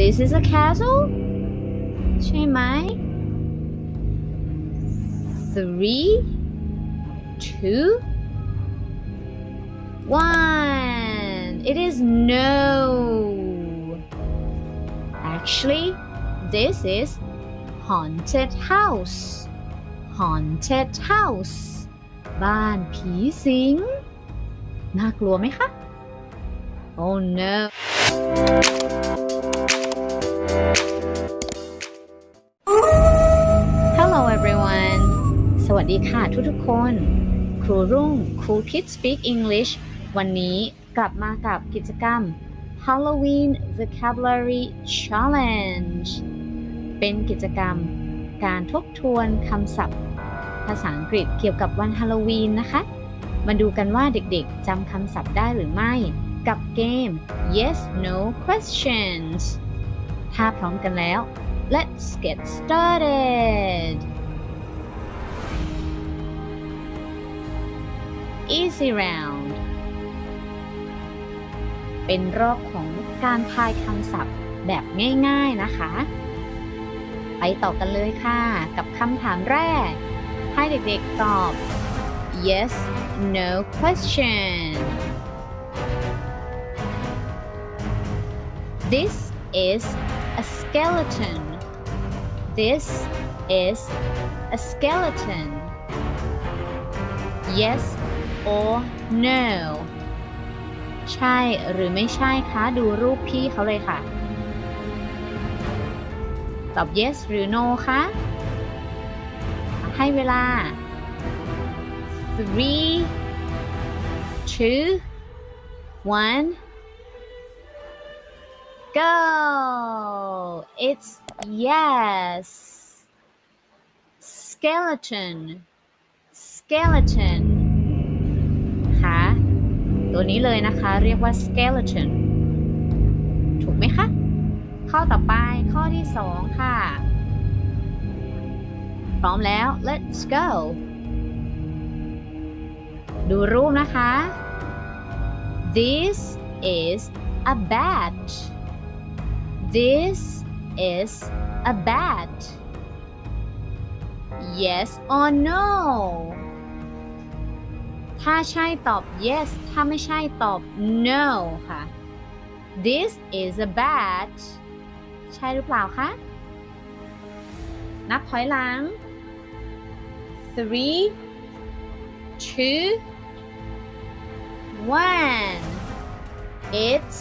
This is a castle ใช่ไหม Three two one It is no Actually this is haunted house haunted house บ้านผีสิง น่ากลัวไหมคะ Oh no ดีค่ะทุกๆคน ครูรุ่ง Cool Kids Speak English วันนี้กลับมากับกิจกรรม Halloween Vocabulary Challenge เป็นกิจกรรมการทบทวนคำศัพท์ ภาษาอังกฤษเกี่ยวกับวันฮาโลวีนนะคะ มาดูกันว่าเด็กๆจำคำศัพท์ได้หรือไม่ กับเกม Yes No Questions ถ้าพร้อมกันแล้ว let's get started easy round เป็นรอบของการทายคำศัพท์แบบง่ายๆนะคะ ไปต่อกันเลยค่ะ กับคำถามแรก ให้เด็กๆตอบ yes no question this is a skeleton this is a skeleton yes or no ใช่หรือไม่ใช่คะดูรูปพี่เขาเลยค่ะ ตอบ yes หรือ no คะให้เวลา three two one go it's yes skeleton skeleton ตัวนี้เลยนะคะ เรียกว่า skeleton ถูกไหมคะ ข้อต่อไปข้อที่สองค่ะ พร้อมแล้ว let's go ดูรูปนะคะ this is a bat this is a bat yes or no ถ้าใช่ตอบ yes ถ้าไม่ใช่ตอบ no ค่ะ this is a bat ใช่หรือเปล่าคะ นับถอยหลัง three two one it's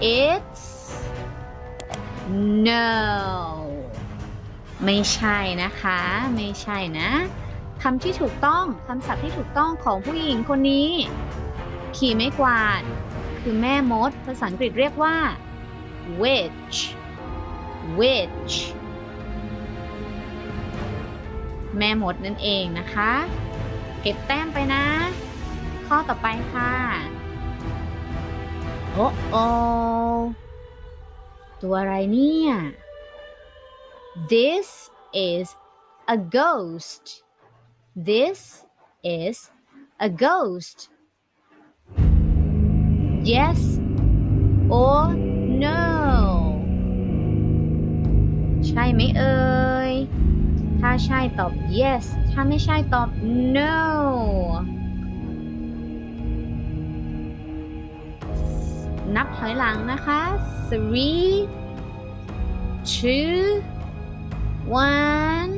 it's no ไม่ใช่นะคะ ไม่ใช่นะ คำที่ถูกต้องคำศัพท์ที่ถูกต้องของผู้หญิงคนนี้ ขี่ไม้กวาด คือแม่มด ภาษาอังกฤษเรียกว่า witch witch แม่มดนั่นเองนะคะ เก็บแต้มไปนะ ข้อต่อไปค่ะโอ้โอตัวอะไรเนี่ย This is a ghost This is a ghost Yes or no ใช่ไหมเอ่ย ถ้าใช่ตอบ yes ถ้าไม่ใช่ตอบ no นับถอยหลังนะคะ three two one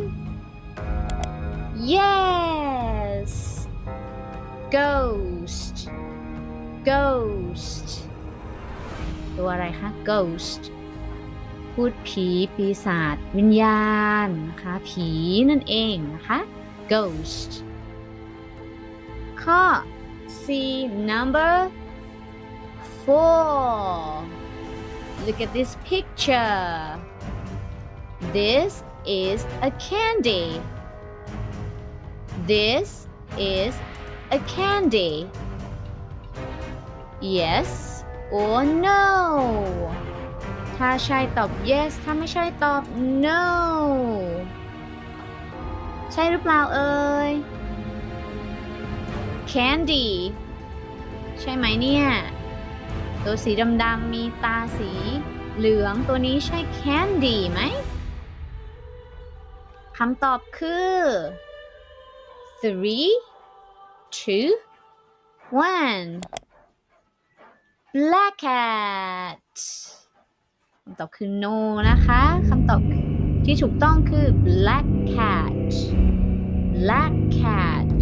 yes ghost ghost ตัวอะไรคะ ghost พูดผีปีศาจวิญญาณนะคะ ผีนั่นเองนะคะ ghost ข้อ C number four look at this picture this is a candy This is a candy yes or no ถ้าใช่ตอบ yes ถ้าไม่ใช่ตอบ no ใช่หรือเปล่าเอ่ย candy ใช่ไหมเนี่ย ตัวสีดำๆมีตาสีเหลืองตัวนี้ใช่ candy ไหมคำตอบคือ three two one black cat คำตอบคือ no นะคะคำตอบที่ถูกต้องคือ black cat black cat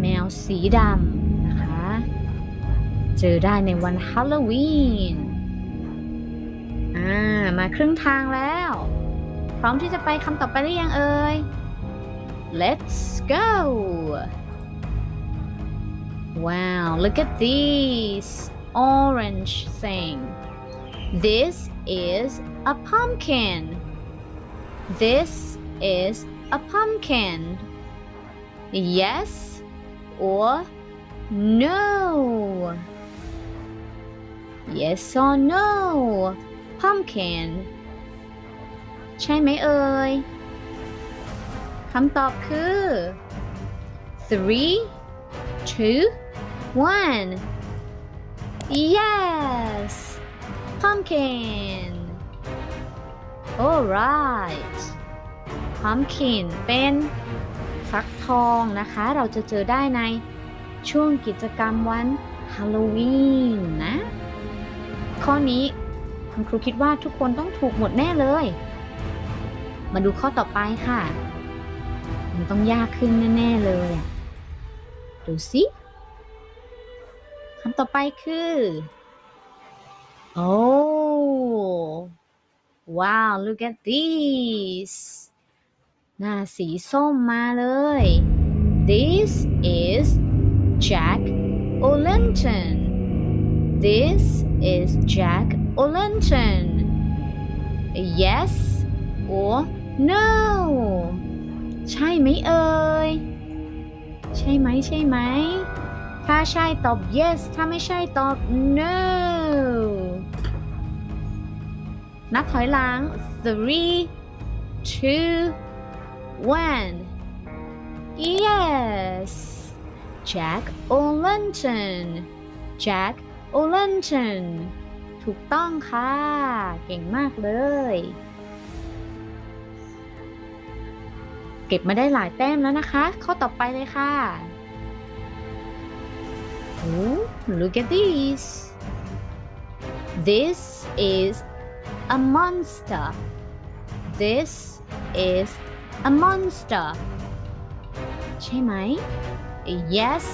แมวสีดำนะคะ เจอได้ในวันฮาโลวีนอ่า มาครึ่งทางแล้ว พร้อมที่จะไปคำต่อไปหรือยังเอ่ย Let's go Wow look at this orange thing This is a pumpkin This is a pumpkin Yes or no Yes or no pumpkin ใช่ไหมเอ่ย คำตอบคือ three two one yes pumpkin alright pumpkin เป็นฟักทองนะคะ เราจะเจอได้ในช่วงกิจกรรมวันฮาโลวีนนะ ข้อนี้คุณครูคิดว่าทุกคนต้องถูกหมดแน่เลย มาดูข้อต่อไปค่ะ มันต้องยากขึ้นแน่ ๆ เลย ดูสิคำต่อไปคือ oh wow look at this หน้าสีส้มมาเลย this is Jack O'Lantern this is Jack O'Lantern yes or no ใช่ไหมเอ่ย ใช่ไหมใช่ไหม ถ้าใช่ตอบ yes ถ้าไม่ใช่ตอบ no นับถอยหลัง three two one yes Jack O'Lantern Jack O'Lantern ถูกต้องค่ะ เก่งมากเลย เก็บมาได้หลายแต้มแล้วนะคะ ข้อต่อไปเลยค่ะ Oh look at this This is a monster This is a monster ใช่ไหม Yes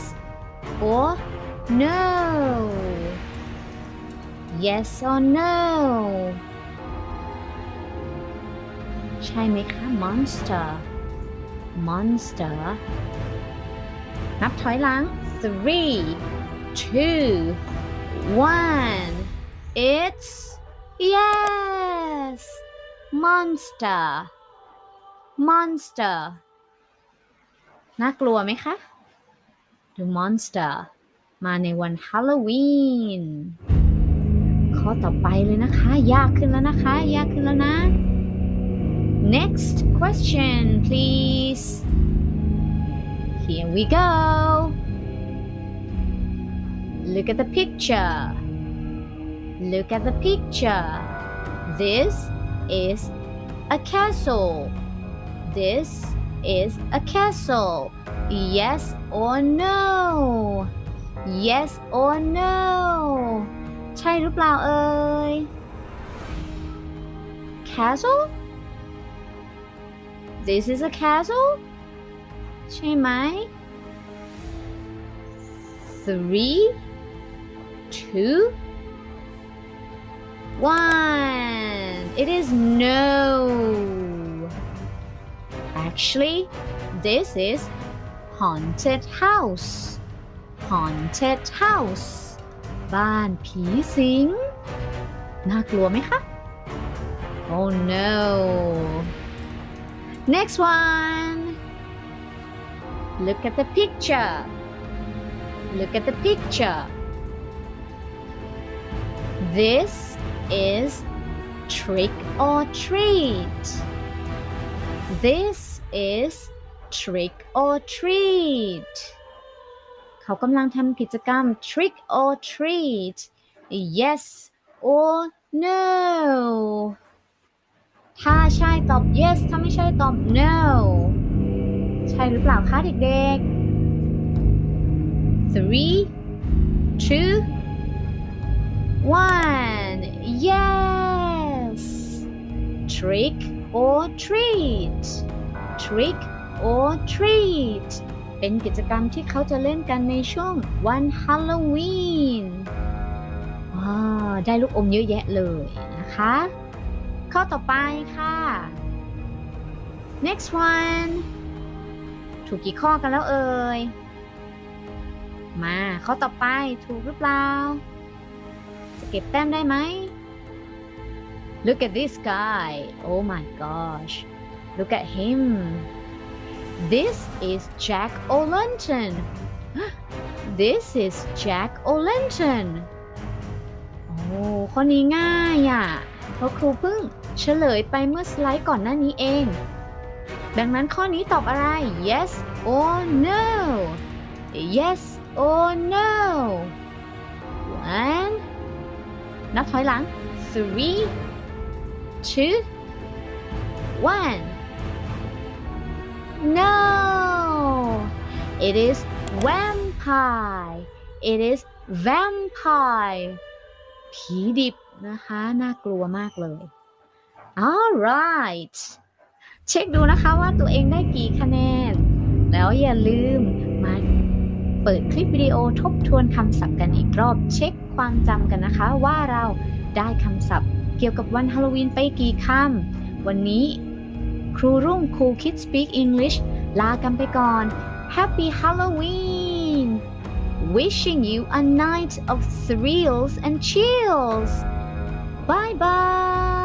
or no Yes or no ใช่ไหมคะ monster monster นับถอยหลัง three two one it's yes monster monster น่ากลัวไหมคะ The monster มาในวันฮาโลวีนข้อต่อไปเลยนะคะ ยากขึ้นแล้วนะคะ ยากขึ้นแล้วนะ Next question, please. Here we go. Look at the picture. Look at the picture. This is a castle. This is a castle. Yes or no? Yes or no? ใช่หรือเปล่าเอ่ย Castle? This is a castle ใช่ไหม Three two one It is no Actually this is haunted house haunted house บ้านผีสิง น่ากลัวไหมคะ Oh no Next one. Look at the picture. Look at the picture. This is trick or treat. This is trick or treat. เขากำลังทำกิจกรรม trick or treat yes or no ถ้าใช่ตอบ yes ถ้าไม่ใช่ตอบ no ใช่หรือเปล่าคะเด็กๆ three two one yes trick or treat trick or treat เป็นกิจกรรมที่เขาจะเล่นกันในช่วงวันฮาโลวีนได้ลูกอมเยอะแยะเลยนะคะ ข้อต่อไปค่ะ next one ถูกกี่ข้อกันแล้วเอ่ย มาข้อต่อไปถูกหรือเปล่า จะเก็บแต้มได้ไหม Look at this guy oh my gosh look at him This is Jack O'Lantern This is Jack O'Lantern โอ้ข้อนี้ง่ายอะ เพราะครูเพิ่งเฉลยไปเมื่อสไลด์ก่อนหน้านี้เอง ดังนั้นข้อนี้ตอบอะไร yes or no yes or no one นับถอยหลัง three two one no it is vampire it is vampire ผีดิบ นะคะ น่ากลัวมากเลย alright เช็คดูนะคะว่าตัวเองได้กี่คะแนน แล้วอย่าลืมมาเปิดคลิปวิดีโอทบทวนคำศัพท์กันอีกรอบ เช็คความจำกันนะคะ ว่าเราได้คำศัพท์ เกี่ยวกับวันฮาโลวีนไปกี่คำ วันนี้ครูรุ่งครู Kids Speak English ลากันไปก่อน Happy Halloween wishing you a night of thrills and chills バイバイ。